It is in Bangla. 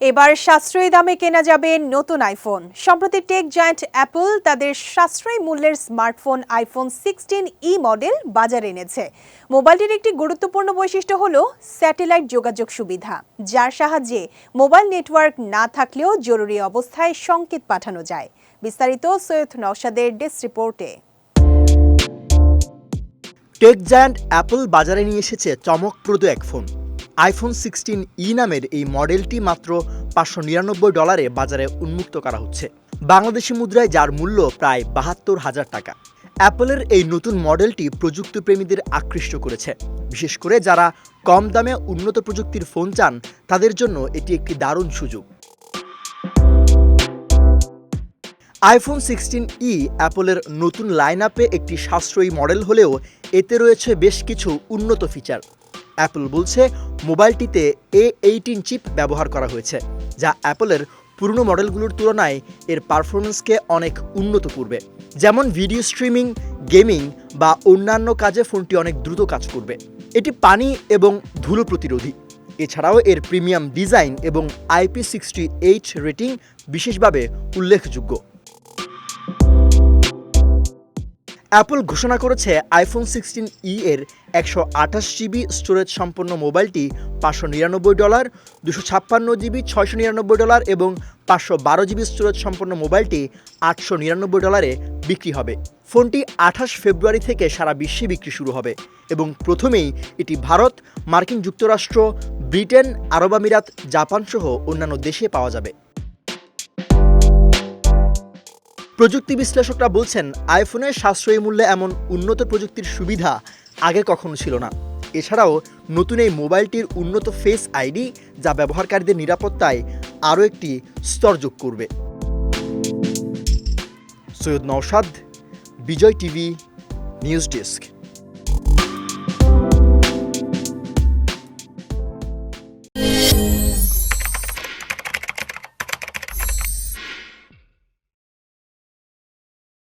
এবার সাশ্রয়ী দামে কেনা যাবে নতুন আইফোন। সম্প্রতি টেক জায়ান্ট অ্যাপল তাদের সাশ্রয়ী মূল্যের smartphone iPhone sixteen E model বাজারে এনেছে। মোবাইলটির একটি গুরুত্বপূর্ণ বৈশিষ্ট্য হল স্যাটেলাইট যোগাযোগ সুবিধা, যার সাহায্যে মোবাইল নেটওয়ার্ক না থাকলেও জরুরি অবস্থায় সংকেত পাঠানো যায়। বিস্তারিত সৈয়দ নওশাদের ডেস্ক রিপোর্টে। টেক জায়ান্ট অ্যাপল বাজারে নিয়ে এসেছে চমকপ্রদ এক ফোন। আইফোন সিক্সটিন ই নামের এই মডেলটি মাত্র পাঁচশো নিরানব্বই ডলারে বাজারে উন্মুক্ত করা হচ্ছে। বাংলাদেশি মুদ্রায় যার মূল্য প্রায় বাহাত্তর হাজার টাকা। অ্যাপলের এই নতুন মডেলটি প্রযুক্তিপ্রেমীদের আকৃষ্ট করেছে। বিশেষ করে যারা কম দামে উন্নত প্রযুক্তির ফোন চান, তাদের জন্য এটি একটি দারুণ সুযোগ। আইফোন সিক্সটিন ই অ্যাপলের নতুন লাইন আপে একটি সাশ্রয়ী মডেল হলেও এতে রয়েছে বেশ কিছু উন্নত ফিচার অ্যাপল বলছে মোবাইলটিতে এ এইটিন চিপ ব্যবহার করা হয়েছে, যা অ্যাপলের পুরনো মডেলগুলোর তুলনায় এর পারফরমেন্সকে অনেক উন্নত করবে। যেমন ভিডিও স্ট্রিমিং, গেমিং বা অন্যান্য কাজে ফোনটি অনেক দ্রুত কাজ করবে। এটি পানি এবং ধুলো প্রতিরোধী। এছাড়াও এর প্রিমিয়াম ডিজাইন এবং আইপি সিক্সটি এইট রেটিং বিশেষভাবে উল্লেখযোগ্য। অ্যাপল ঘোষণা করেছে আইফোন সিক্সটিন ই এর একশো আঠাশ জিবি স্টোরেজ সম্পন্ন মোবাইলটি পাঁচশো নিরানব্বই ডলার, দুশো ছাপ্পান্ন জিবি, ছয়শো নিরানব্বই ডলার এবং পাঁচশো বারো জিবি স্টোরেজ সম্পন্ন মোবাইলটি আটশো নিরানব্বই ডলারে বিক্রি হবে। ফোনটি আঠাশ ফেব্রুয়ারি থেকে সারা বিশ্বে বিক্রি শুরু হবে এবং প্রথমেই এটি ভারত, মার্কিন যুক্তরাষ্ট্র, ব্রিটেন, আরব আমিরাত, জাপান সহ অন্যান্য দেশে পাওয়া যাবে। প্রযুক্তি বিশ্লেষকরা বলছেন, আইফোনের সাশ্রয়ী মূল্যে এমন উন্নত প্রযুক্তির সুবিধা আগে কখনো ছিল না। এছাড়াও নতুন এই মোবাইলটির উন্নত ফেস আইডি যা ব্যবহারকারীদের নিরাপত্তায় আরও একটি স্তর যোগ করবে। Syed Naushad, Bijoy TV, news desk.